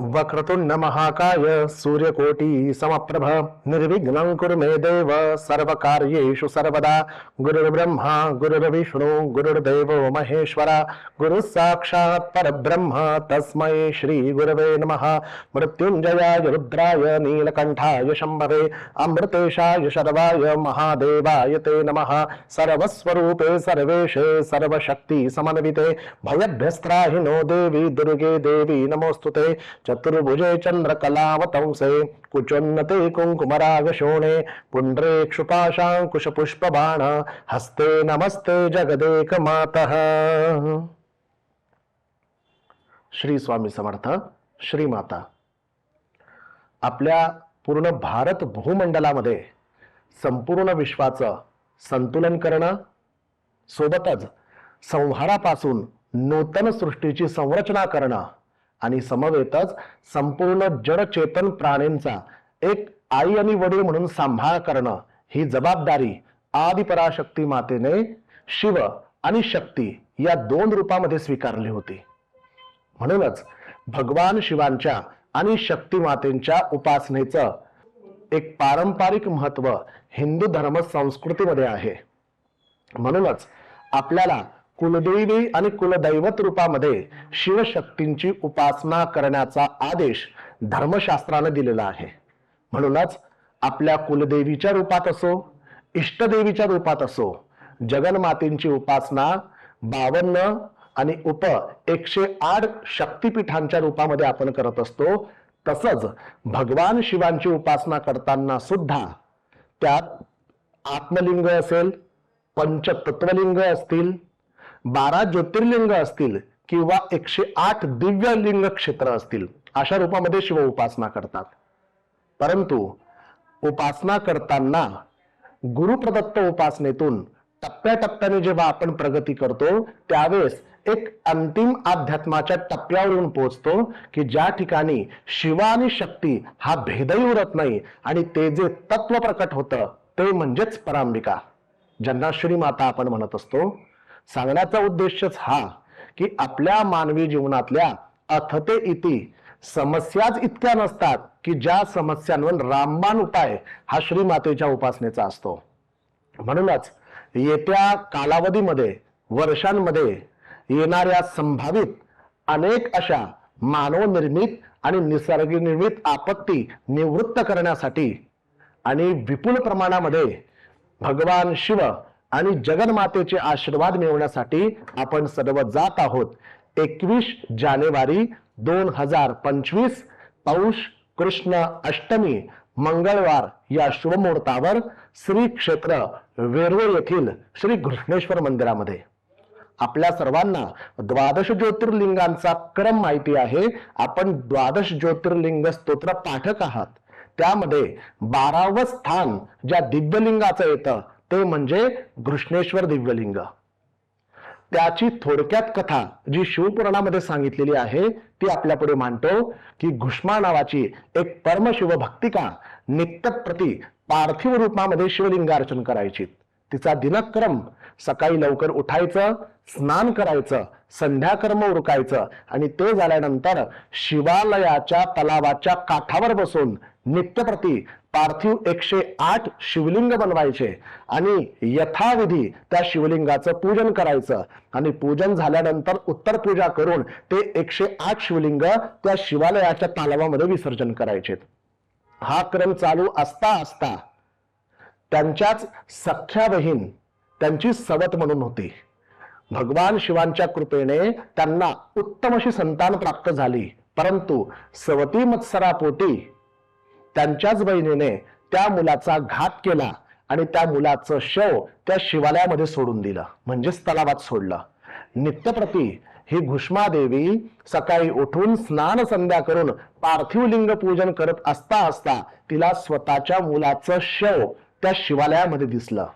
वक्रतुंड महाकाय सूर्यकोटी समप्रभ निर्विघ्नं कुरु मे देव सर्वकार्येषु सर्वदा। गुरुर्ब्रह्मा गुरुर्विष्णु गुरुर्देवो महेश्वरा। गुरुः साक्षात् परब्रह्म तस्मै श्रीगुरवे नमः। मृत्युञ्जयाय रुद्राय नीलकण्ठाय शम्भवे। अमृतेशाय शर्वाय महादेवाय ते नमः। सर्वस्वरूपे सर्वेशे सर्वशक्ति समन्विते। भयभ्यस्त्राहिनो देवी दुर्गे देवी नमोऽस्तु ते। चतुर्भुजे चंद्रकलावतंसे कुचोन्नते कुङ्कुमराग शोणे पुंड्रे क्षुपाशांकुश पुष्पबाण हस्ते नमस्ते जगदेक मातः श्री स्वामी समर्थ श्री माता आपल्या पूर्ण भारत भूमंडलामध्ये संपूर्ण विश्वाचं संतुलन करणं सोबतच संहारापासून नूतन सृष्टीची संरचना करणं आणि समवेतच संपूर्ण जडचेतन प्राणींचा एक आई आणि वडील म्हणून सांभाळ करणं ही जबाबदारी आदिपराशक्ती मातेने शिव आणि शक्ती या दोन रूपामध्ये स्वीकारली होती. म्हणूनच भगवान शिवांच्या आणि शक्ती मातेंच्या उपासनेचं एक पारंपरिक महत्त्व हिंदू धर्म संस्कृतीमध्ये आहे. म्हणूनच आपल्याला कुलदेवी आणि कुलदैवत रूपामध्ये शिवशक्तींची उपासना करण्याचा आदेश धर्मशास्त्राने दिलेला आहे. म्हणूनच आपल्या कुलदेवीच्या रूपात असो इष्टदेवीच्या रूपात असो जगन्मातेंची उपासना बावन्न आणि उप एकशे आठ शक्तिपीठांच्या रूपामध्ये आपण करत असतो तसंच भगवान शिवांची उपासना करताना सुद्धा त्यात आत्मलिंग असेल पंचतत्वलिंग असतील बारा ज्योतिर्लिंग असतील किंवा एकशे आठ दिव्य लिंग क्षेत्र असतील अशा रूपामध्ये शिव उपासना करतात. परंतु उपासना करताना गुरुप्रदत्त उपासनेतून टप्प्याटप्प्याने जेव्हा आपण प्रगती करतो त्यावेळेस एक अंतिम अध्यात्माच्या टप्प्यावरून पोहोचतो की ज्या ठिकाणी शिव आणि शक्ती हा भेदही उरत नाही आणि ते जे तत्व प्रकट होतं ते म्हणजेच परांबिका. जन्नाश्वरी माता आपण म्हणत असतो सांगण्याचा उद्देशच हा की आपल्या मानवी जीवनातल्या अथते इति समस्याच इतक्या नसतात की ज्या समस्यांवर रामबाण उपाय हा श्रीमातेच्या उपासनेचा असतो. म्हणूनच येत्या कालावधीमध्ये वर्षांमध्ये येणाऱ्या संभावित अनेक अशा मानवनिर्मित आणि निसर्गनिर्मित आपत्ती निवृत्त करण्यासाठी आणि विपुल प्रमाणामध्ये भगवान शिव आणि जगन्मातेचे आशीर्वाद मिळवण्यासाठी आपण सर्व जात आहोत. एकवीस जानेवारी दोन हजार पंचवीस पौष कृष्ण अष्टमी मंगळवार या शुभमुहूर्तावर श्री क्षेत्र वेरूळ येथील श्री घृष्णेश्वर मंदिरामध्ये. आपल्या सर्वांना द्वादश ज्योतिर्लिंगांचा क्रम माहिती आहे. आपण द्वादश ज्योतिर्लिंग स्तोत्र पाठक आहात. त्यामध्ये बारावं स्थान ज्या दिव्यलिंगाचं येतं ते म्हणजे घृष्णेश्वर दिव्यलिंग. त्याची थोडक्यात कथा जी शिवपुराणामध्ये सांगितलेली आहे ती आपल्या पुढे मांडतो की घुष्मा नावाची एक परमशिव भक्तिका नित्यप्रती पार्थिव रूपामध्ये शिवलिंग अर्चन करायची. तिचा दिनक्रम सकाळी लवकर उठायचं स्नान करायचं संध्याकर्म उरकायचं आणि ते झाल्यानंतर शिवालयाच्या तलावाच्या काठावर बसून नित्यप्रती पार्थिव एकशे आठ शिवलिंग बनवायचे आणि यथाविधी त्या शिवलिंगाचं पूजन करायचं. आणि पूजन झाल्यानंतर उत्तर पूजा करून ते एकशे आठ शिवलिंग त्या शिवालयाच्या तलावामध्ये विसर्जन करायचे हा क्रम चालू असता असता त्यांच्याच सख्या बहीण त्यांची सवत म्हणून होती. भगवान शिवांच्या कृपेने त्यांना उत्तम अशी संतान प्राप्त झाली. परंतु सवती मत्सरापोटी त्यांच्याच बहिणीने त्या मुलाचा घात केला आणि त्या मुलाचं शव त्या शिवालयामध्ये सोडून दिलं म्हणजेच तलावात सोडलं. नित्यप्रती ही घुष्मादेवी सकाळी उठून स्नान संध्या करून पार्थिव लिंग पूजन करत असता असता तिला स्वतःच्या मुलाचं शव त्या शिवालयामध्ये दिसलं.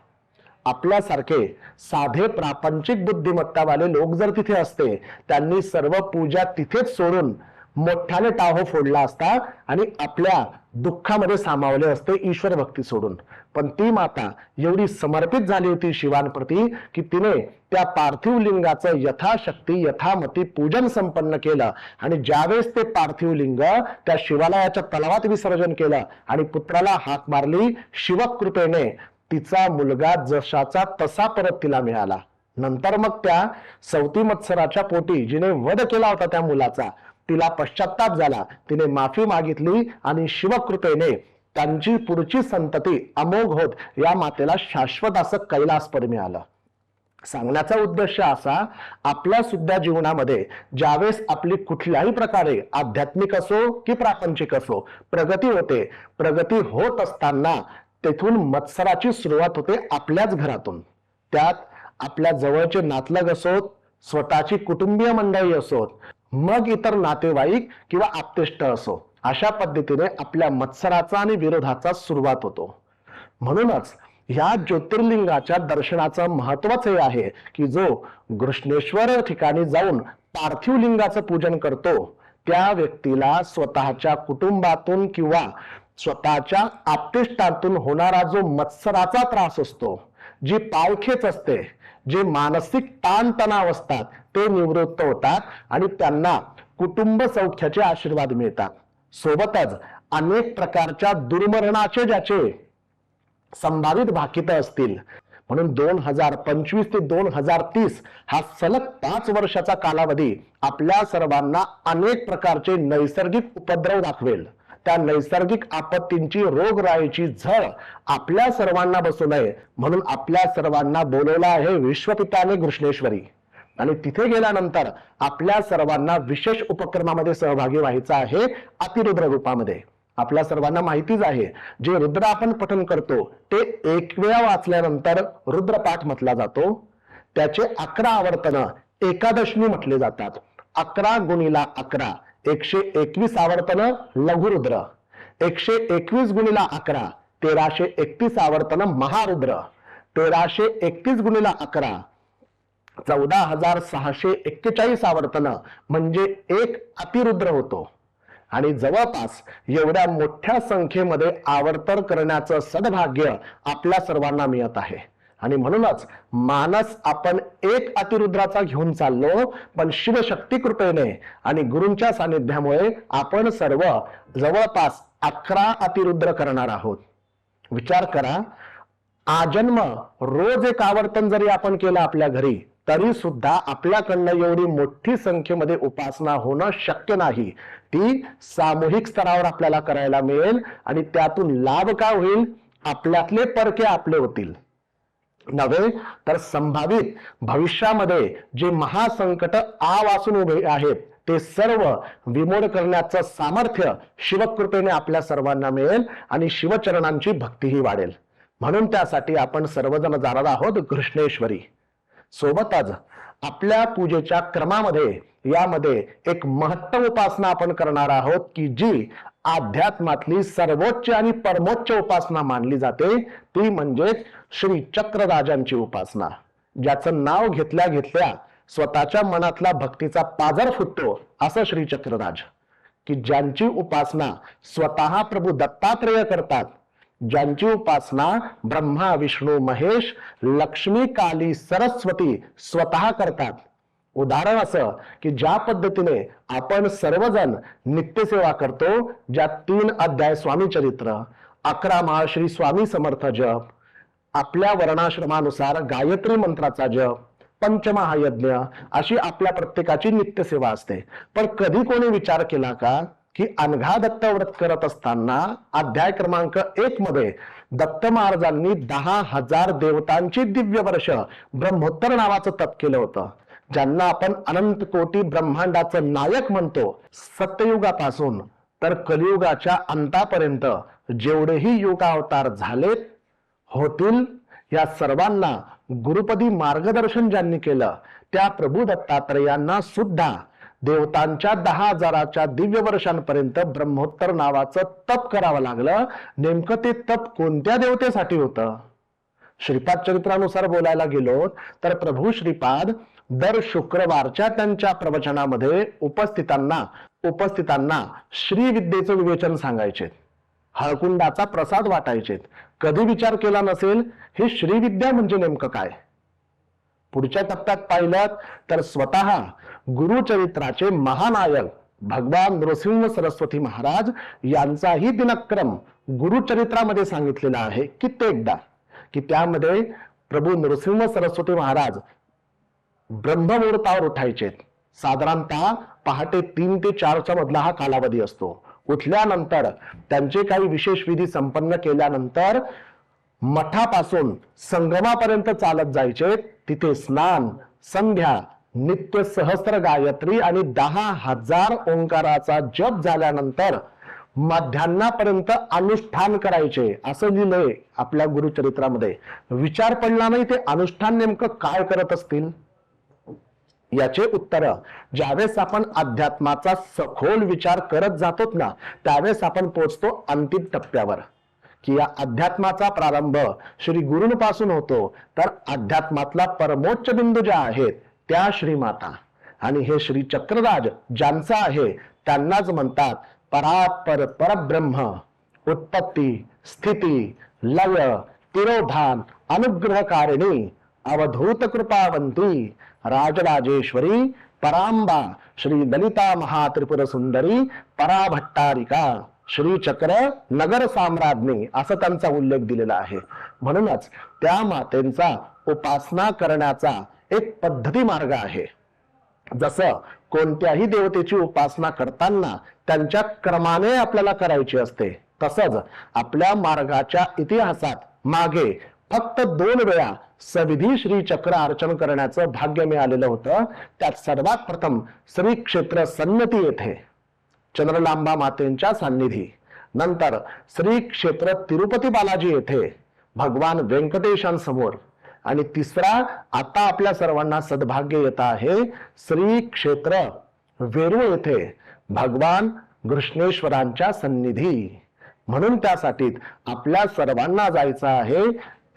आपल्यासारखे साधे प्रापंचिक बुद्धिमत्तावाले लोक जर तिथे असते त्यांनी सर्व पूजा तिथेच सोडून मोठ्याने टाहो फोडला असता आणि आपल्या दुःखामध्ये सामावले असते ईश्वर भक्ती सोडून. पण ती माता एवढी समर्पित झाली होती शिवांप्रती की तिने त्या पार्थिव लिंगाचं यथाशक्ती यथामती पूजन संपन्न केलं. आणि ज्यावेळेस ते पार्थिव लिंग त्या शिवालयाच्या तलावात विसर्जन केलं आणि पुत्राला हाक मारली शिवकृपेने तिचा मुलगा जशाचा तसा परत तिला मिळाला. नंतर मग त्या सवती मत्सराच्या पोटी जिने वध केला होता त्या मुलाचा तिला पश्चाताप झाला. तिने माफी मागितली आणि शिवकृपेने त्यांची पुढची संतती अमोघ होत या मातेला शाश्वत असं कैलासपद मिळालं. सांगण्याचा उद्देश असा आपल्या सुद्धा जीवनामध्ये ज्यावेळेस आपली कुठल्याही प्रकारे आध्यात्मिक असो की प्रापंचिक असो प्रगती होते. प्रगती होत असताना तेथून मत्सराची सुरुवात होते आपल्याच घरातून. त्यात आपल्या जवळचे नातलग असोत स्वतःची कुटुंबीय मंडळी असोत मग इतर नातेवाईक किंवा आप्तेष्ट असो. अशा पद्धतीने आपल्या मत्सराचा आणि विरोधाचा सुरुवात होतो. म्हणूनच ह्या ज्योतिर्लिंगाच्या दर्शनाचं महत्वच हे आहे की जो घृष्णेश्वर ठिकाणी जाऊन पार्थिव लिंगाचं पूजन करतो त्या व्यक्तीला स्वतःच्या कुटुंबातून किंवा स्वतःच्या आप्तेष्टातून होणारा जो मत्सराचा त्रास असतो जी पावखेच असते जे मानसिक ताणतणाव असतात ते निवृत्त होतात आणि त्यांना कुटुंब सौख्याचे आशीर्वाद मिळतात. सोबतच अनेक प्रकारच्या दुर्मरणाचे ज्याचे संभावित भाकित असतील. म्हणून दोन हजार पंचवीस ते दोन हजार तीस हा सलग पाच वर्षाचा कालावधी आपल्या सर्वांना अनेक प्रकारचे नैसर्गिक उपद्रव दाखवेल. त्या नैसर्गिक आपत्तींची रोगराईची झळ आपल्या सर्वांना बसू नये म्हणून आपल्या सर्वांना बोलवलं आहे विश्वपिताने घृष्णेश्वरी. आणि तिथे गेल्यानंतर आपल्या सर्वांना विशेष उपक्रमामध्ये सहभागी व्हायचं आहे अतिरुद्र रूपामध्ये. आपल्या सर्वांना माहितीच आहे. जे रुद्र आपण पठन करतो ते एक वेळा वाचल्यानंतर रुद्रपाठ म्हटला जातो. त्याचे अकरा आवर्तन एकादशनी म्हटले जातात. अकरा गुणीला अकरा एकशे एकवीस आवर्तन लघुरुद्र एकशे एकवीस गुणीला अकरा तेराशे एकतीस आवर्तन महारुद्र तेराशे एकतीस गुणीला अकरा चौदा हजार सहाशे एक्केचाळीस आवर्तन म्हणजे एक अतिरुद्र होतो. आणि जवळपास एवढ्या मोठ्या संख्येमध्ये आवर्तन करण्याचं सद्भाग्य आपल्या सर्वांना मिळत आहे. आणि म्हणूनच मानस आपण एक अतिरुद्राचा घेऊन चाललो पण शिवशक्ती कृपेने आणि गुरूंच्या सानिध्यामुळे आपण सर्व जवळपास अकरा अतिरुद्र करणार आहोत. विचार करा आजन्म रोज एक आवर्तन जरी आपण केलं आपल्या घरी तरी सुद्धा आपल्याकडनं एवढी मोठी संख्येमध्ये उपासना होणं शक्य नाही. ती सामूहिक स्तरावर आपल्याला करायला मिळेल आणि त्यातून लाभ काय होईल? आपल्यातले परके आपले होतील. नव्हे तर संभावित भविष्यामध्ये जे महासंकट आ वाचून उभे आहेत ते सर्व विमोड करण्याचं सामर्थ्य शिवकृपेने आपल्या सर्वांना मिळेल आणि शिवचरणांची भक्तीही वाढेल. म्हणून त्यासाठी आपण सर्वजण जाणार आहोत कृष्णेश्वरी सोबतच आपल्या पूजेच्या क्रमामध्ये यामध्ये एक महत्तम उपासना आपण करणार आहोत की जी अध्यात्मातली सर्वोच्च आणि परमोच्च उपासना मानली जाते. ती म्हणजेच श्री चक्रराजांची उपासना. ज्याचं नाव घेतल्या घेतल्या स्वतःच्या मनातला भक्तीचा पाजर फुटतो असं श्री चक्रराज. की ज्यांची उपासना स्वतः प्रभू दत्तात्रेय करतात ज्यांची उपासना ब्रह्मा विष्णू महेश लक्ष्मी काली सरस्वती स्वतः करतात. उदाहरण असं की ज्या पद्धतीने आपण सर्वजण नित्यसेवा करतो ज्या तीन अध्याय स्वामी चरित्र अकरा महाश्री स्वामी समर्थ जप आपल्या वर्णाश्रमानुसार गायत्री मंत्राचा जप पंचमहायज्ञ अशी आपल्या प्रत्येकाची नित्यसेवा असते. पण कधी कोणी विचार केला का की अनघा दत्त व्रत करत असताना अध्याय क्रमांक एक मध्ये दत्त महाराजांनी दहा हजार देवतांची दिव्य वर्ष ब्रह्मोत्तर नावाचं तप केलं होतं. ज्यांना आपण अनंत कोटी ब्रह्मांडाचं नायक म्हणतो सत्ययुगापासून. तर कलियुगाच्या अंतापर्यंत जेवढेही युगावतार झालेत होतील या सर्वांना गुरुपदी मार्गदर्शन ज्यांनी केलं त्या प्रभू दत्तात्रयांना सुद्धा देवतांच्या दहा हजाराच्या दिव्य वर्षांपर्यंत ब्रह्मोत्तर नावाचं तप करावं लागलं. नेमकं ते तप कोणत्या देवतेसाठी होतं? श्रीपाद चरित्रानुसार बोलायला गेलो तर प्रभू श्रीपाद दर शुक्रवारच्या त्यांच्या प्रवचनामध्ये उपस्थितांना उपस्थितांना श्रीविद्येचं विवेचन सांगायचे. हळकुंडाचा प्रसाद वाटायचे. कधी विचार केला नसेल ही श्रीविद्या म्हणजे नेमकं काय? पुढच्या टप्प्यात पाहिलं तर स्वतः गुरुचरित्राचे महानायक भगवान नृसिंह सरस्वती महाराज यांचाही दिनक्रम गुरुचरित्रामध्ये सांगितलेला आहे कित्येकदा की त्यामध्ये प्रभू नृसिंह सरस्वती महाराज ब्रह्ममुहूर्तावर उठायचे. साधारणतः पहाटे तीन ते चारच्या मधला हा कालावधी असतो. उठल्यानंतर त्यांचे काही विशेष विधी संपन्न केल्यानंतर मठापासून संगमापर्यंत चालत जायचे. तिथे स्नान संध्या नित्य सहस्र गायत्री आणि दहा हजार ओंकाराचा जप झाल्यानंतर मध्यान्नापर्यंत अनुष्ठान करायचे असं लिहिलंय आपल्या गुरुचरित्रामध्ये. विचार पडला नाही ते अनुष्ठान नेमकं काय करत असतील? याचे उत्तर ज्यावेळेस आपण अध्यात्माचा सखोल विचार करत जातो ना त्यावेळेस आपण पोहोचतो अंतिम टप्प्यावर. की या अध्यात्माचा प्रारंभ श्री गुरूंपासून होतो तर अध्यात्मातला परमोच्च बिंदू ज्या आहेत त्या श्रीमाता आणि हे श्री चक्रराज ज्यांचा आहे त्यांनाच म्हणतात परापर परब्रह्म उत्पत्ती स्थिती लय तिरोधान अनुग्रहकारिणी अवधूत कृपावंती राजराजेश्वरी परांबा श्री ललिता महात्रिपुर सुंदरी पराभट्टारिका श्री चक्र नगर साम्राज्ञी असा त्यांचा उल्लेख दिलेला आहे. म्हणूनच त्या मातेंचा उपासना करण्याचा एक पद्धती मार्ग आहे. जसं कोणत्याही देवतेची उपासना करताना त्यांच्या क्रमाने आपल्याला करायची असते. तसंच आपल्या मार्गाच्या इतिहासात मागे फक्त दोन वेळा सविधी श्री चक्र अर्चन करण्याचं भाग्य मिळालेलं होतं. त्यात सर्वात प्रथम श्री क्षेत्र सन्नती येथे चंद्रलांबा मातेंच्या सान्निधी. नंतर श्री क्षेत्र तिरुपती बालाजी येथे भगवान व्यंकटेशांसमोर. आणि तिसरा आता आपल्या सर्वांना सद्भाग्य येत आहे श्री क्षेत्र वेरूळ येथे भगवान कृष्णेश्वरांच्या सन्निधी. म्हणून त्यासाठी आपल्या सर्वांना जायचं आहे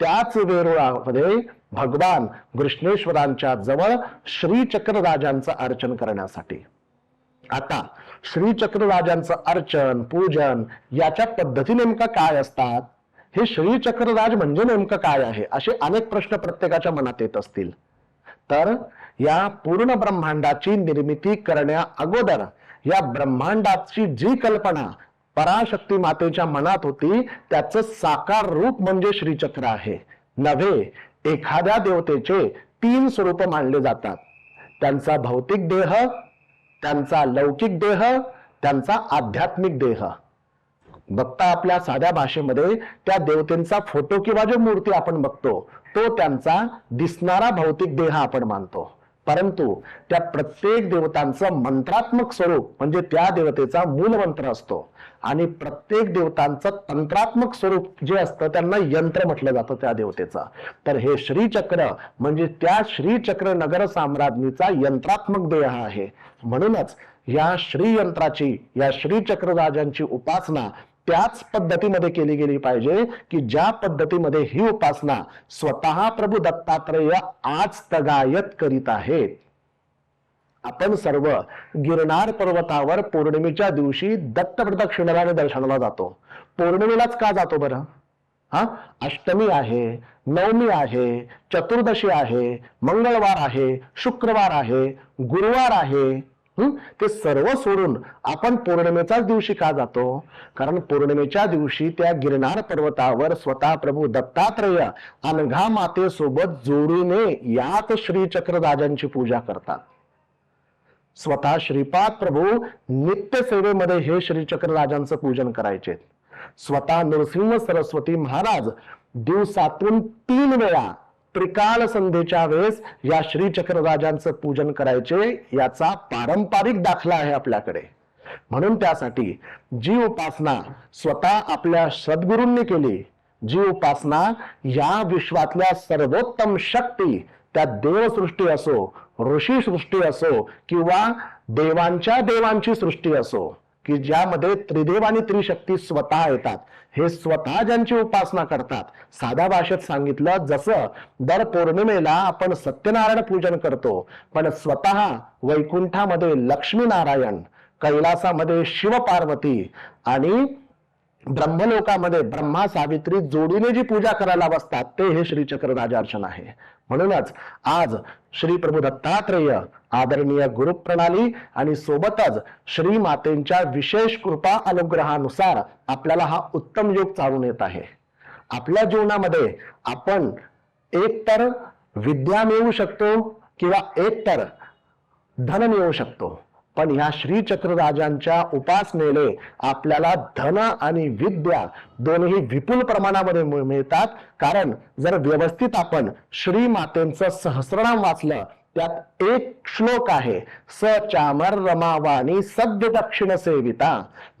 त्याच वेरुळामध्ये भगवान कृष्णेश्वरांच्या जवळ श्रीचक्र राजांचं अर्चन करण्यासाठी. आता श्रीचक्र राजांचं अर्चन पूजन याच्या पद्धती नेमका काय असतात? हे श्रीचक्रराज म्हणजे नेमकं काय आहे? असे अनेक प्रश्न प्रत्येकाच्या मनात येत असतील. तर या पूर्ण ब्रह्मांडाची निर्मिती करण्या अगोदर या ब्रह्मांडाची जी कल्पना पराशक्ती मातेच्या मनात होती त्याचं साकार रूप म्हणजे श्रीचक्र आहे. नव्हे एखाद्या देवतेचे तीन स्वरूप मानले जातात. त्यांचा भौतिक देह त्यांचा लौकिक देह त्यांचा आध्यात्मिक देह. बघता आपल्या साध्या भाषेमध्ये त्या देवतेंचा फोटो किंवा जो मूर्ती आपण बघतो तो त्यांचा दिसणारा भौतिक देह आपण मानतो. परंतु त्या प्रत्येक देवतांचं मंत्रात्मक स्वरूप म्हणजे त्या देवतेचा मूल मंत्र असतो. आणि प्रत्येक देवतांचं तंत्रात्मक स्वरूप जे असतं त्यांना यंत्र म्हटलं जातं त्या देवतेचं. तर हे श्रीचक्र म्हणजे त्या श्रीचक्र नगर साम्राज्ञीचा यंत्रात्मक देह आहे. म्हणूनच या श्रीयंत्राची या श्रीचक्र राजांची उपासना त्याच पद्धतीमध्ये केली गेली पाहिजे की ज्या पद्धतीमध्ये ही उपासना स्वतः प्रभू दत्तात्रेय आज तगायत करीत आहेत. आपण सर्व गिरनार पर्वतावर पौर्णिमेच्या दिवशी दत्त प्रदक्षिणाने दर्शनाला जातो. पौर्णिमेलाच का जातो बरं? हा? अष्टमी आहे नवमी आहे चतुर्दशी आहे मंगळवार आहे शुक्रवार आहे गुरुवार आहे ते सर्व सोडून आपण पौर्णिमेच्याच दिवशी का जातो? कारण पौर्णिमेच्या दिवशी त्या गिरनार पर्वतावर स्वतः प्रभू दत्तात्रेय अनघा मातेसोबत जोडीने याच श्रीचक्र राजांची पूजा करतात. स्वतः श्रीपाद प्रभू नित्य सेवेमध्ये हे श्रीचक्र राजांचं पूजन करायचे. स्वतः नरसिंह सरस्वती महाराज दिवसातून तीन वेळा त्रिकाल संध्येच्या वेळेस या श्रीचक्र राजांचं पूजन करायचे याचा पारंपरिक दाखला आहे आपल्याकडे. म्हणून त्यासाठी जी उपासना स्वतः आपल्या सद्गुरूंनी केली जी उपासना या विश्वातल्या सर्वोत्तम शक्ती त्या देवसृष्टी असो ऋषी सृष्टी असो किंवा देवांच्या देवांची सृष्टी असो की ज्यामध्ये त्रिदेव आणि त्रिशक्ती स्वतः येतात. हे स्वतः ज्यांची उपासना करतात. साध्या भाषेत सांगितलं जसं दर पौर्णिमेला आपण सत्यनारायण पूजन करतो पण स्वतः वैकुंठामध्ये लक्ष्मीनारायण कैलासामध्ये शिवपार्वती आणि ब्रह्मलोकामध्ये ब्रह्मा सावित्री जोडीने जी पूजा करायला बसतात ते हे श्रीचक्र राजार्चन आहे. म्हणूनच आज श्री प्रभू दत्तात्रेय आदरणीय गुरुप्रणाली आणि सोबतच श्री मातेंच्या विशेष कृपा अनुग्रहानुसार आपल्याला हा उत्तम योग चालून येत आहे. आपल्या जीवनामध्ये आपण एकतर विद्या मिळवू शकतो किंवा एकतर धन मिळवू शकतो. पण ह्या श्रीचक्रराजांच्या उपासनेने आपल्याला धन आणि विद्या दोन्ही विपुल प्रमाणामध्ये मिळतात. कारण जर व्यवस्थित आपण श्री मातेंचं सहस्रनाम वाचलं त्यात एक श्लोक आहे स चामर रमावाणी सद्य दक्षिण सेविता.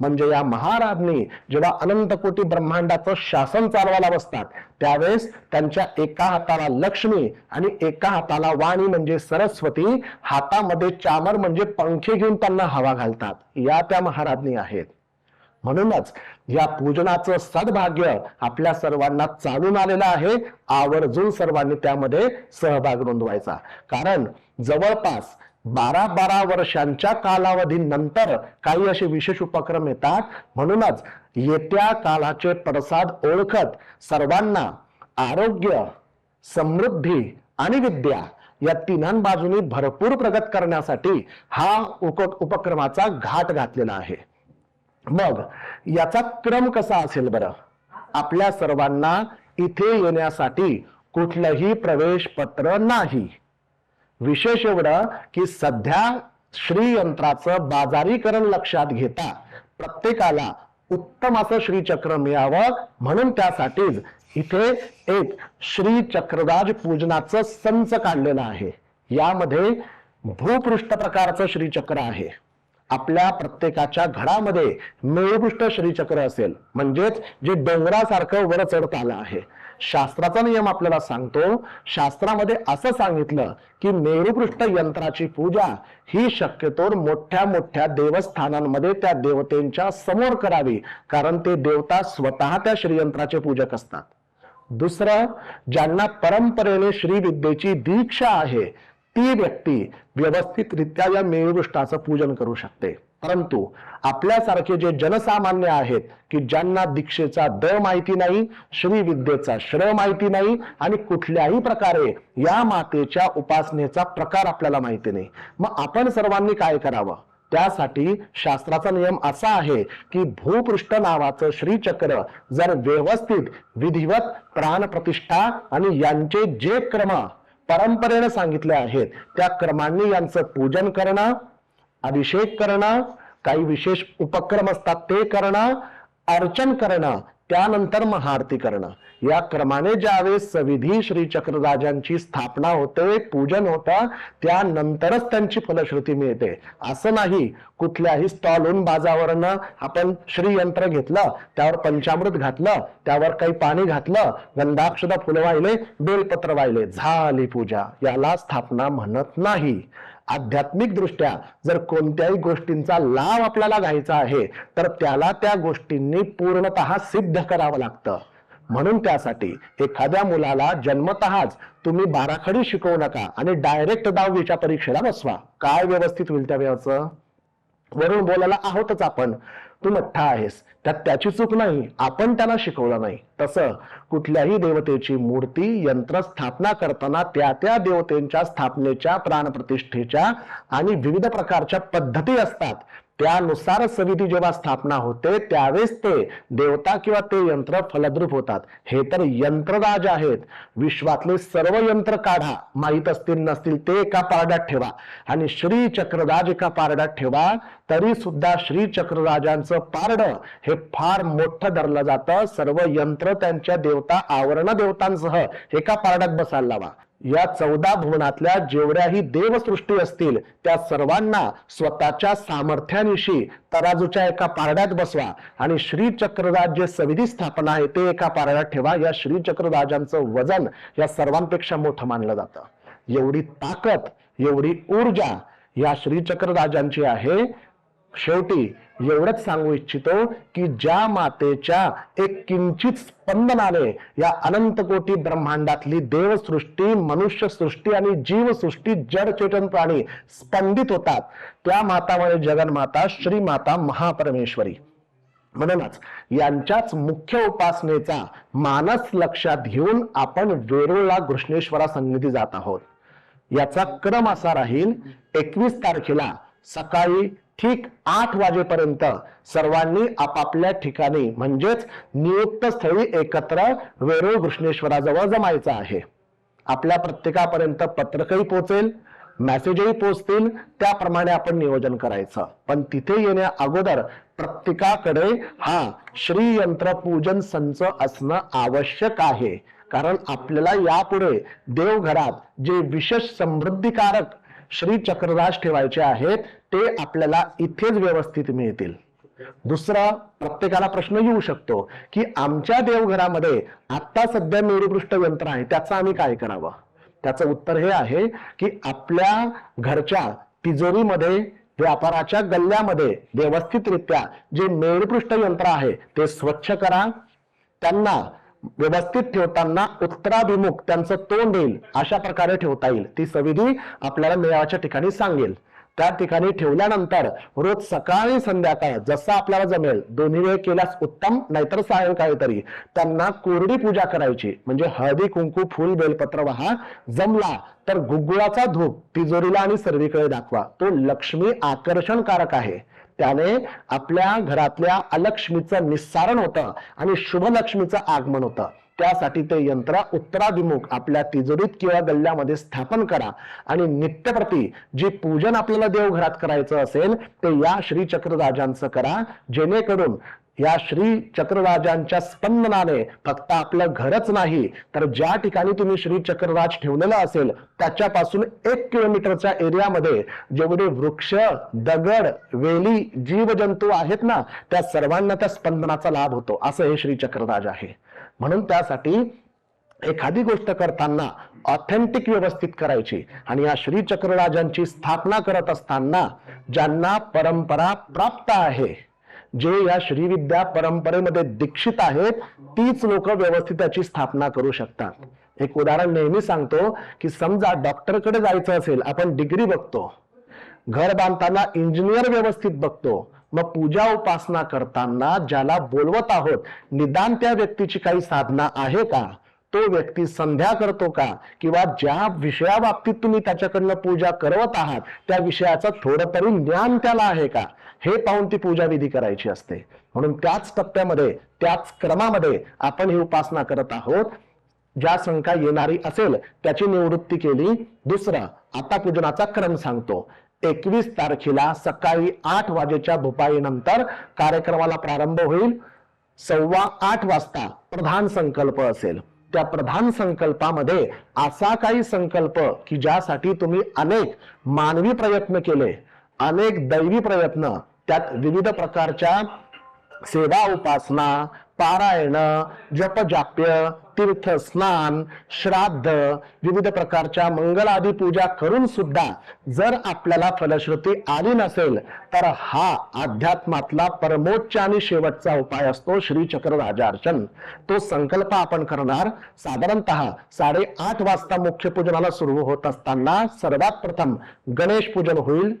म्हणजे या महाराजनी जेव्हा अनंत कोटी ब्रह्मांडाचं शासन चालवायला बसतात त्यावेळेस त्यांच्या एका हाताला लक्ष्मी आणि एका हाताला वाणी म्हणजे सरस्वती हातामध्ये चामर म्हणजे पंखे घेऊन त्यांना हवा घालतात. या त्या महाराज्ञी आहेत. म्हणूनच या पूजनाचं सद्भाग्य आपल्या सर्वांना चालून आलेलं आहे. आवर्जून सर्वांनी त्यामध्ये सहभाग नोंदवायचा. कारण जवळपास बारा बारा वर्षांच्या कालावधीनंतर काही असे विशेष उपक्रम येतात. म्हणूनच येत्या काळाचे प्रसाद ओळखत सर्वांना आरोग्य समृद्धी आणि विद्या या तिन्ही बाजूनी भरपूर प्रगत करण्यासाठी हा उपक्रमाचा घाट घातलेला आहे. मग याचा क्रम कसा असेल बरं? आपल्या सर्वांना इथे येण्यासाठी कुठलंही प्रवेश पत्र नाही. विशेष एवढं की सध्या श्रीयंत्राचं बाजारीकरण लक्षात घेता प्रत्येकाला उत्तम असं श्रीचक्र मिळावं म्हणून त्यासाठीच इथे एक श्री चक्रराज पूजनाचं संच काढलेलं आहे. यामध्ये भूपृष्ठ प्रकारचं श्रीचक्र आहे. आपल्या प्रत्येकाच्या घरामध्ये मेरुपृष्ठ श्रीचक्र असेल. म्हणजेच जे डोंगरासारखं वर चढत आलं आहे. शास्त्राचा नियम आपल्याला सांगतो. शास्त्रामध्ये असं सांगितलं की मेरुपृष्ठ यंत्राची पूजा ही शक्यतोर मोठ्या मोठ्या देवस्थानांमध्ये त्या देवतेंच्या समोर करावी. कारण ते देवता स्वतः त्या श्रीयंत्राचे पूजक असतात. दुसरं ज्यांना परंपरेने श्रीविद्येची दीक्षा आहे ती व्यक्ती व्यवस्थितरित्या या मेळवृष्टाचं पूजन करू शकते. परंतु आपल्यासारखे जे जनसामान्य आहेत की ज्यांना दीक्षेचा द माहिती नाही श्रीविद्येचा श्र माहिती नाही आणि कुठल्याही प्रकारे या मातेच्या उपासनेचा प्रकार आपल्याला माहिती नाही. मग आपण सर्वांनी काय करावं? त्यासाठी शास्त्राचा नियम असा आहे की भूपृष्ठ नावाचं श्रीचक्र जर व्यवस्थित विधिवत प्राणप्रतिष्ठा आणि यांचे जे क्रम परंपरेने सांगितले आहेत. त्या क्रमांनी यांचं पूजन करणं अभिषेक करणं काही विशेष उपक्रम असतात ते करणं अर्चन करणं त्यानंतर महाआरती करणं. या क्रमाने ज्यावेळेस सविधी श्री चक्रराजांची स्थापना होते पूजन होतं त्यानंतरच त्यांची फलश्रुती मिळते. असं नाही कुठल्याही स्टॉलहून बाजावरनं आपण श्रीयंत्र घेतलं त्यावर पंचामृत घातलं त्यावर काही पाणी घातलं गंधाक्षदा फुलं वाहिले बेलपत्र वाहिले झाली पूजा. याला स्थापना म्हणत नाही. आध्यात्मिक दृष्ट्या जर कोणत्याही गोष्टींचा लाभ आपल्याला घ्यायचा आहे तर त्याला त्या गोष्टींनी पूर्णतः सिद्ध करावं लागतं. म्हणून त्यासाठी एखाद्या मुलाला जन्मतःच तुम्ही बाराखडी शिकवू नका आणि डायरेक्ट दहावीच्या परीक्षेला बसवा. काय व्यवस्थित होईल त्या वेळाचं? वरून बोलायला आहोतच आपण. तू मोठा आहेस. त्यात त्याची चूक नाही. आपण त्यांना शिकवलं नाही. तसं कुठल्याही देवतेची मूर्ती यंत्र स्थापना करताना त्या त्या देवतेंच्या स्थापनेच्या प्राणप्रतिष्ठेच्या आणि विविध प्रकारच्या पद्धती असतात. त्यानुसार समिती जेव्हा स्थापना होते त्यावेळेस ते देवता किंवा ते यंत्र फलद्रूप होतात. हे तर यंत्रराज आहेत. विश्वातले सर्व यंत्र काढा. माहीत असतील नसतील ते एका पारड्यात ठेवा. आणि श्री चक्रराज एका पारड्यात ठेवा तरी सुद्धा श्री चक्रराजांचं पारड हे फार मोठं धरलं जातं. सर्व यंत्र त्यांच्या देवता आवरण देवतांसह एका पारड्यात बसायला लावा. या चौदा भुवनातल्या जेवढ्याही देवसृष्टी असतील त्या सर्वांना स्वतःच्या सामर्थ्यानिशी तराजूच्या एका पारड्यात बसवा आणि श्रीचक्रराज जे सविधी स्थापना आहे ते एका पारड्यात ठेवा. या श्री चक्रराजांचं वजन या सर्वांपेक्षा मोठं मानलं जातं. एवढी ताकद एवढी ऊर्जा या श्री चक्रराजांची आहे. शेवटी एवढंच सांगू इच्छितो की ज्या मातेच्या एक किंचित स्पंदनाने या अनंत कोटी ब्रह्मांडातली देवसृष्टी मनुष्य सृष्टी आणि जीवसृष्टी जड चेतन प्राणी स्पंदित होतात त्या माता म्हणजे जगन्माता श्री माता महापरमेश्वरी. म्हणूनच यांच्याच मुख्य उपासनेचा मानस लक्षात घेऊन आपण वेरूळला घृष्णेश्वरा सन्निधी जात आहोत. याचा क्रम असा राहील एकवीस तारखेला सकाळी ठीक आठ वाजेपर्यंत सर्वांनी आपापल्या ठिकाणी म्हणजेच नियुक्त स्थळी एकत्र वेरूळ घृष्णेश्वराजवळ जमायचं आहे. आपल्या प्रत्येकापर्यंत पत्रकही पोहोचेल मेसेजही पोहोचतील त्याप्रमाणे आपण नियोजन करायचं. पण तिथे येण्या अगोदर प्रत्येकाकडे हा श्रीयंत्र पूजन संच असणं आवश्यक आहे. कारण आपल्याला यापुढे देवघरात जे विशेष समृद्धिकारक श्री चक्रराज ठेवायचे आहेत ते आपल्याला इथेच व्यवस्थित मिळतील. दुसरा प्रत्येकाला प्रश्न येऊ शकतो की आमच्या देवघरामध्ये आता सध्या मेरुपृष्ठ यंत्र आहे त्याचं आम्ही काय करावं? त्याचं उत्तर हे आहे की आपल्या घरच्या तिजोरीमध्ये व्यापाराच्या गल्ल्यामध्ये व्यवस्थितरित्या जे मेरुपृष्ठ यंत्र आहे ते स्वच्छ करा. त्यांना व्यवस्थित ठेवताना उत्तराभिमुख त्यांचं तोंड येईल अशा प्रकारे ठेवता येईल. ती सविधी आपल्याला मेळाव्याच्या ठिकाणी सांगेल. त्या ठिकाणी ठेवल्यानंतर रोज सकाळी संध्याकाळ जसा आपल्याला जमेल दोन्ही वेळ केल्यास उत्तम नाहीतर सायंकाळी तरी त्यांना कोरडी पूजा करायची. म्हणजे हळदी कुंकू फुल बेलपत्र वहा जमला तर गुग्गुळाचा धूप तिजोरीला आणि सर्वीकडे दाखवा. तो लक्ष्मी आकर्षणकारक आहे. त्याने आपल्या घरातल्या अलक्ष्मीचं निस्सारण होतं आणि शुभ लक्ष्मीचं आगमन होतं. त्यासाठी ते यंत्र उत्तराभिमुख आपल्या तिजोरीत किंवा गल्ल्यामध्ये स्थापन करा. आणि नित्यप्रती जे पूजन आपल्याला देवघरात करायचं असेल ते या श्री चक्रराजांचं करा. जेणेकरून या श्री चक्रराजांच्या स्पंदनाने फक्त आपलं घरच नाही तर ज्या ठिकाणी तुम्ही श्री चक्रराज ठेवलेला असेल त्याच्यापासून एक किलोमीटरच्या एरियामध्ये जेवढे वृक्ष दगड वेली जीवजंतू आहेत ना त्या सर्वांना त्या स्पंदनाचा लाभ होतो. असं हे श्री चक्रराज आहे. म्हणून त्यासाठी एखादी गोष्ट करताना ऑथेंटिक व्यवस्थित करायची. आणि या श्री चक्रराजांची स्थापना करत असताना ज्यांना परंपरा प्राप्त आहे जे या श्रीविद्या परंपरेमध्ये दीक्षित आहेत तीच लोक व्यवस्थित त्याची स्थापना करू शकतात. एक उदाहरण नेहमी सांगतो की समजा डॉक्टरकडे जायचं असेल आपण डिग्री बघतो. घर बांधताना इंजिनियर व्यवस्थित बघतो. मग पूजा उपासना करताना ज्याला बोलवत आहोत निदान त्या व्यक्तीची काही साधना आहे का? तो व्यक्ती संध्या करतो का? किंवा ज्या विषयाबाबतीत तुम्ही त्याच्याकडनं पूजा करवत आहात त्या विषयाचं थोडं तरी ज्ञान त्याला आहे का? हे पाहून ती पूजा विधी करायची असते. म्हणून त्याच टप्प्यामध्ये त्याच क्रमामध्ये आपण ही उपासना करत आहोत. ज्या शंका येणारी असेल त्याची निवृत्ती केली. दुसरं आता पूजनाचा क्रम सांगतो. एकवीस तारखेला सकाळी आठ वाजेच्या भुपाईनंतर कार्यक्रमाला प्रारंभ होईल. सव्वा आठ वाजता प्रधान संकल्प असेल. त्या प्रधान संकल्पामध्ये असा काही संकल्प की ज्यासाठी तुम्ही अनेक मानवी प्रयत्न केले अनेक दैवी प्रयत्न त्यात विविध प्रकारच्या सेवा उपासना पारायण जपजाप्य तीर्थ स्नान श्राद्ध विविध प्रकारच्या मंगलादी पूजा करून सुद्धा जर आपल्याला फलश्रुती आली नसेल तर हा अध्यात्मातला परमोच्च आणि शेवटचा उपाय असतो श्री चक्र राजार्चन तो संकल्प आपण करणार साधारणतः साडेआठ वाजता मुख्य पूजनाला सुरू होत असताना सर्वात प्रथम गणेश पूजन होईल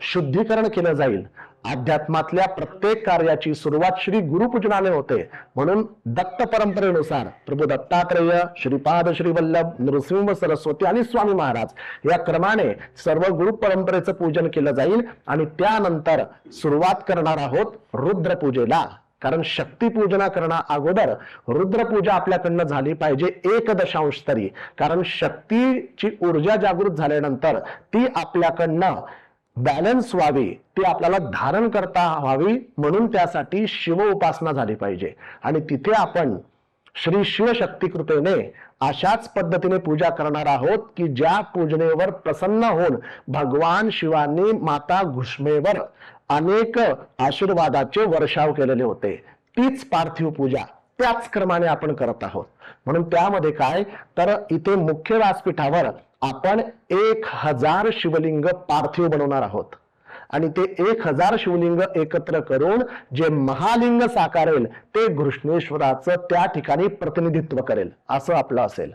शुद्धीकरण केलं जाईल. अध्यात्मातल्या प्रत्येक कार्याची सुरुवात श्री गुरुपूजनाने होते. म्हणून दत्त परंपरेनुसार प्रभू दत्तात्रेय श्रीपाद श्री वल्लभ नृसिंह सरस्वती आणि स्वामी महाराज या क्रमाने सर्व गुरु परंपरेचं पूजन केलं जाईल आणि त्यानंतर सुरुवात करणार आहोत रुद्रपूजेला. कारण शक्ती पूजना करणा अगोदर रुद्रपूजा आपल्याकडनं झाली पाहिजे एक दशांश तरी. कारण शक्तीची ऊर्जा जागृत झाल्यानंतर ती आपल्याकडनं बॅलन्स व्हावी ती आपल्याला धारण करता व्हावी म्हणून त्यासाठी शिव उपासना झाली पाहिजे. आणि तिथे आपण श्री शिवशक्ती कृपेने अशाच पद्धतीने पूजा करणार आहोत की ज्या पूजनेवर प्रसन्न होऊन भगवान शिवांनी माता घुष्मेवर अनेक आशीर्वादाचे वर्षाव केलेले होते. तीच पार्थिव पूजा त्याच क्रमाने आपण करत आहोत. म्हणून त्यामध्ये काय? तर इथे मुख्य व्यासपीठावर आपण एक हजार शिवलिंग पार्थिव बनवणार आहोत. आणि ते एक हजार शिवलिंग एकत्र करून जे महालिंग साकारेल ते घृष्णेश्वराचं त्या ठिकाणी प्रतिनिधित्व करेल. असं आपलं असेल.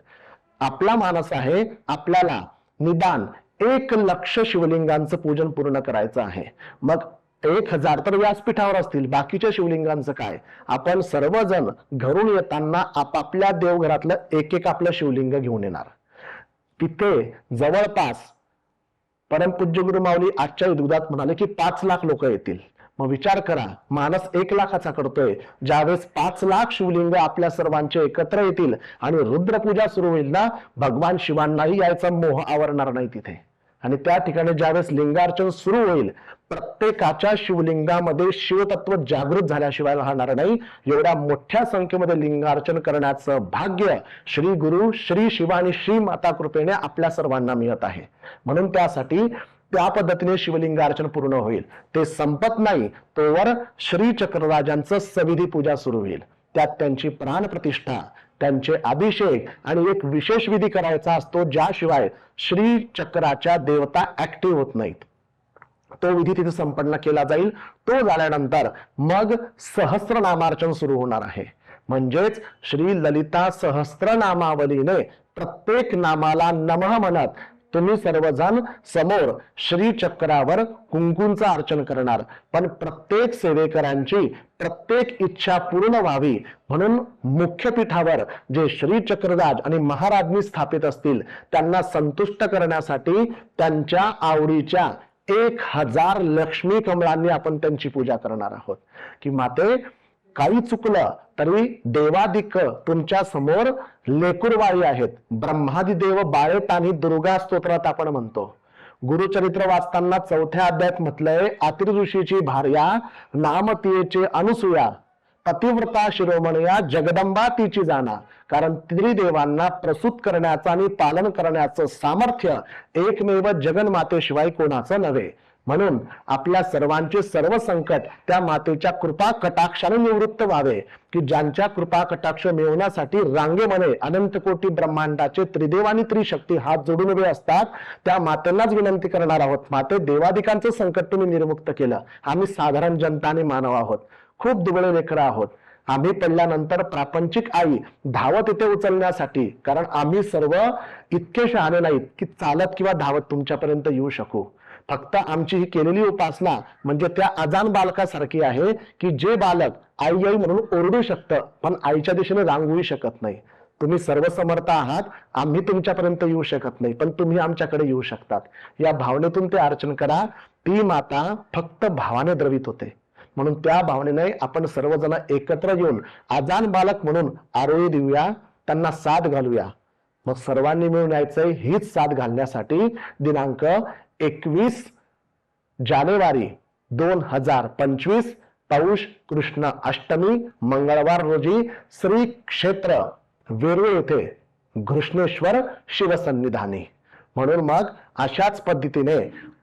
आपला मानस आहे आपल्याला निदान एक लक्ष शिवलिंगांचं पूजन पूर्ण करायचं आहे. मग एक हजार तर व्यासपीठावर असतील बाकीच्या शिवलिंगांचं काय? आपण सर्वजण घरून येताना आपापल्या देवघरातलं एक एक आपलं शिवलिंग घेऊन येणार. तिथे जवळपास परमपूज्य गुरु माऊली आजच्या युद्धात म्हणाले की पाच लाख लोक येतील. मग विचार करा माणस एक लाखाचा करतोय. ज्यावेळेस पाच लाख शिवलिंग आपल्या सर्वांचे एकत्र येतील आणि रुद्रपूजा सुरू होईल ना भगवान शिवांनाही यायचा मोह आवरणार नाही तिथे. आणि त्या ठिकाणी ज्यावेळेस लिंगार्चन सुरू होईल प्रत्येकाच्या शिवलिंगामध्ये शिवतत्व जागृत झाल्याशिवाय राहणार नाही. एवढ्या मोठ्या संख्येमध्ये लिंगार्चन करण्याचं भाग्य श्री गुरु श्री शिव आणि श्री माता कृपेने आपल्या सर्वांना मिळत आहे. म्हणून त्यासाठी त्या पद्धतीने शिवलिंगार्चन पूर्ण होईल. ते संपत नाही तोवर श्री चक्रराजांचं सविधी पूजा सुरू होईल. त्यात त्यांची प्राण प्रतिष्ठा त्यांचे अभिषेक आणि एक विशेष विधी करायचा असतो ज्याशिवाय श्री चक्राच्या देवता ऍक्टिव्ह होत नाहीत. तो विधी तिथे संपन्न केला जाईल. तो झाल्यानंतर मग सहस्रनामार्चन सुरू होणार आहे. म्हणजेच श्री ललिता सहस्रनामावलीने प्रत्येक नामाला नमः म्हणत तुम्ही सर्वजण समोर श्री चक्रावर कुंकूंचं अर्चन करणार. पण प्रत्येक सेवेकरांची प्रत्येक इच्छा पूर्ण व्हावी. म्हणून मुख्य पीठावर जे श्री चक्रराज आणि महाराजनी स्थापित असतील त्यांना संतुष्ट करण्यासाठी त्यांच्या आवडीच्या एक हजार लक्ष्मी कमळांनी आपण त्यांची पूजा करणार आहोत. की माते काही चुकलं तरी देवादिक तुमच्यासमोर लेकुरवाळी आहेत. ब्रह्मादी देव बाळेत आणि दुर्गा स्तोत्रात आपण म्हणतो. गुरुचरित्र वाचताना चौथ्या अध्यायात म्हटलंय आतिर भार्या नामतीयेचे अनुसूया पतिव्रता शिरोमणया जगदंबा तिची जाणा कारण त्रिदेवांना प्रसूत करण्याचं आणि पालन करण्याचं सामर्थ्य एकमेव जगन्मातेशिवाय कोणाचं नव्हे. म्हणून आपल्या सर्वांचे सर्व संकट त्या मातेच्या कृपा कटाक्षाने निवृत्त व्हावे की ज्यांच्या कृपा कटाक्ष मिळवण्यासाठी रांगेमध्ये अनंत कोटी ब्रह्मांडाचे त्रिदेव आणि त्रिशक्ती हात जोडून उभे असतात त्या मातेलाच विनंती करणार आहोत. माते देवाधिकांचं संकट तुम्ही निर्मुक्त केलं. आम्ही साधारण जनता आणि मानव आहोत. खूप दुबळे लेकरं आहोत. आम्ही पडल्यानंतर प्रापंचिक आई धावत येते उचलण्यासाठी कारण आम्ही सर्व इतके शहाणे नाहीत की चालत किंवा धावत तुमच्यापर्यंत येऊ शकू. फक्त आमची ही केलेली उपासना म्हणजे त्या अजान बालकासारखी आहे की जे बालक आई आई म्हणून ओरडू शकतं पण आईच्या दिशेने रांगूही शकत नाही. तुम्ही सर्वसमर्थ आहात आम्ही तुमच्यापर्यंत येऊ शकत नाही पण तुम्ही आमच्याकडे येऊ शकतात. या भावनेतून ते अर्चन करा. ती माता फक्त भावाने द्रवित होते. म्हणून त्या भावनेने आपण सर्वजण एकत्र येऊन आजान बालक म्हणून आरोळी देऊया त्यांना साथ घालूया. मग सर्वांनी मिळून यायचंय हीच साथ घालण्यासाठी दिनांक एकवीस जानेवारी दोन हजार पंचवीस पौष कृष्ण अष्टमी मंगळवार रोजी श्री क्षेत्र वेरूळ येथे घृष्णेश्वर शिवसन्निधानी. म्हणून मग अशाच पद्धतीने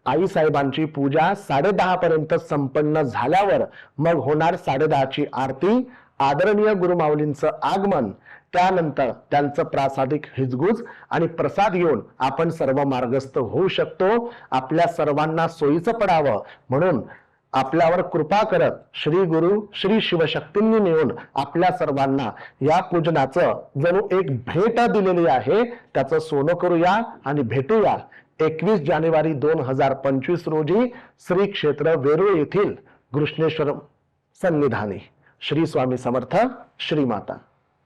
आई साहेबांची पूजा साडेदहा पर्यंत संपन्न झाल्यावर मग होणार साडेदहाची आरती. आदरणीय गुरुमाऊलींचं आगमन त्यानंतर त्यांचं प्रासादिक हिजगुज आणि प्रसाद घेऊन आपण सर्व मार्गस्थ होऊ शकतो. आपल्या सर्वांना सोयीचं पडावं. म्हणून आपल्यावर कृपा करत श्री गुरु श्री शिवशक्तींनी मिळून आपल्या सर्वांना या पूजनाचं जणू एक भेट दिलेली आहे. त्याचं सोनं करूया आणि भेटूया. एकवीस जानेवारी दोन हजार पंचवीस रोजी श्री क्षेत्र वेरूळ येथील घृष्णेश्वर सन्निधानी. श्री स्वामी समर्थ श्री माता.